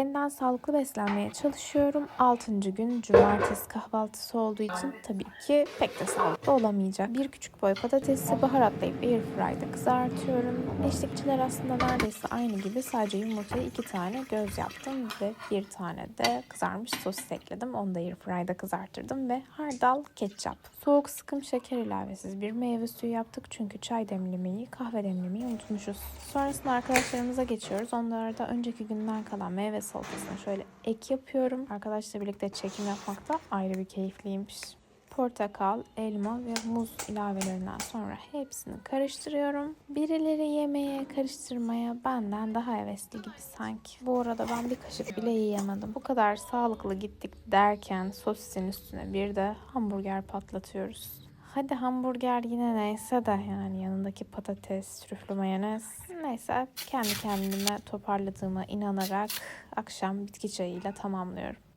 Yeniden sağlıklı beslenmeye çalışıyorum. 6. gün cumartesi kahvaltısı olduğu için tabii ki pek de sağlıklı olamayacak. Bir küçük boy patatesi baharatlayıp airfryde kızartıyorum. Eşlikçiler aslında neredeyse aynı gibi sadece yumurtaya iki tane göz yaptım ve bir tane de kızarmış sosis ekledim. Onu da airfryde kızartırdım ve hardal ketçap. Soğuk sıkım şeker ilavesiz bir meyve suyu yaptık çünkü çay demlemeyi, kahve demlemeyi unutmuşuz. Sonrasında arkadaşlarımıza geçiyoruz. Onlara da önceki günden kalan meyve salatasına şöyle ek yapıyorum. Arkadaşla birlikte çekim yapmak da ayrı bir keyifliymiş. Portakal, elma ve muz ilavelerinden sonra hepsini karıştırıyorum. Birileri yemeye, karıştırmaya benden daha hevesli gibi sanki. Bu arada ben bir kaşık bile yiyemedim. Bu kadar sağlıklı gittik derken sosisin üstüne bir de hamburger patlatıyoruz. Hadi hamburger yine neyse de yani yanındaki patates, trüflü mayonez. Neyse kendi kendime toparladığıma inanarak akşam bitki çayıyla tamamlıyorum.